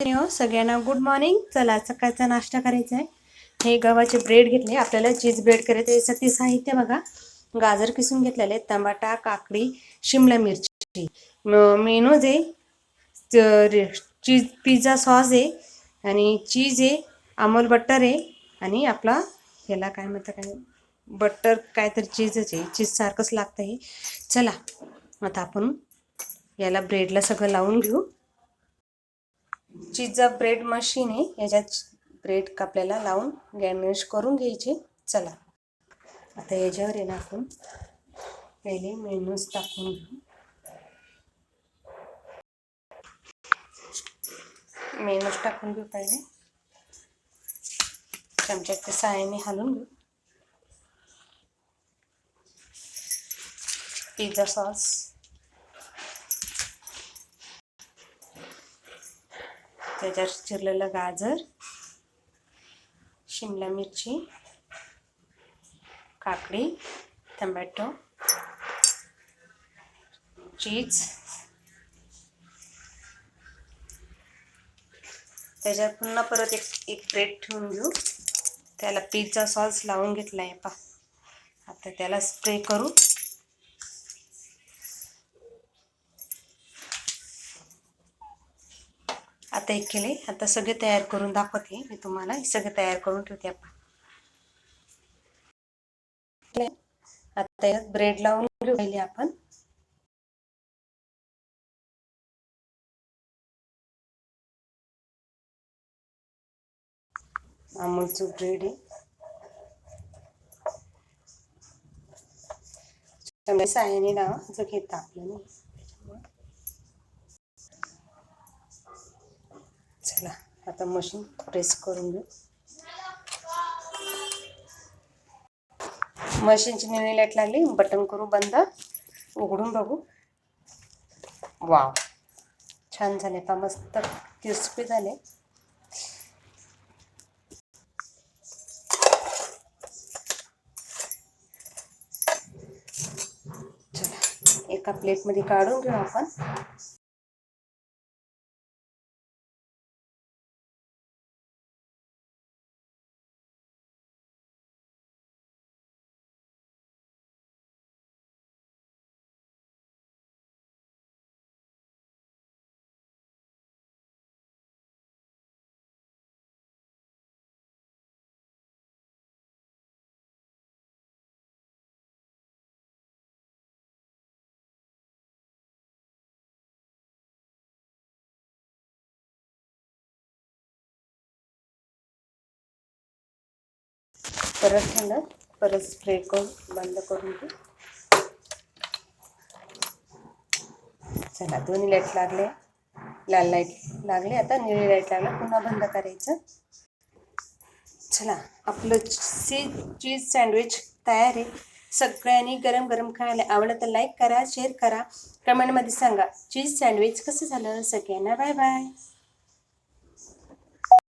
हो सगळ्यांना good morning चला सकाळचा नाश्ता करायचा आहे. हे गव्हाचे ब्रेड घेतले. आपल्याला चीज ब्रेड करायचं यासाठी साहित्य बघा. गाजर किसून घेतलेले टमाटा काकडी शिमला मिरची. मेनूज आहे चीज पिझ्झा सॉस आहे. आणि चीज आहे अमोल बटर आहे. आणि आपला ह्याला काय म्हणतं काय बटर काय तर चीजच आहे. चीज सारखंच लागतं हे चला आता आपण याला ब्रेडला सगळं लावून घेऊ. चीजचा ब्रेड मशीन आहे याच्यात ब्रेड आपल्याला लावून गॅनिश करून घ्यायचे. चला. आता याच्यावर आहे ना आपण पहिले मेनूज टाकून घेऊ. मेनूज टाकून घेऊ पहिले. चमच्याच्या सहाय्याने हलवून घेऊ. पिझ्झा सॉस त्याच्यात चिरलेलं गाजर शिमला मिरची काकडी टमॅटो चीज. त्याच्यात पुन्हा परत एक एक प्लेट ठेवून घेऊ. त्याला पिझ्झा सॉस लावून घेतला आहे पा आता त्याला स्प्रे करू. आता एक केले आता सगळे तयार करून दाखवते मी तुम्हाला. हे सगळे तयार करून ठेवते आपण. आता यात ब्रेड लावून घेऊ पहिले आपण. अमूलचं ब्रेड आहे. त्यामुळे सायाने लावा जर घेता आपल्याला. चला आता मशीन प्रेस करून घेऊ. मशीनची निळी लाइट लागली बटन करू बंद उघडून बघू. वाव छान झाले पा मस्त क्रिस्पी झाले. चला एका प्लेटमध्ये काढून घेऊ आपण. परत थंड परत स्प्रे करून बंद करून घेऊ. चला दोन्ही लाइट लागले. लाल लाइट लागले. आता निळी लाइट लागला पुन्हा बंद करायचं. चला आपलं सी चीज सँडविच तयार आहे. सगळ्यांनी गरम गरम खायला आवडलं तर लाईक करा शेअर करा. कमेंटमध्ये सांगा चीज सँडविच कसं झालं? सगळ्यांना बाय बाय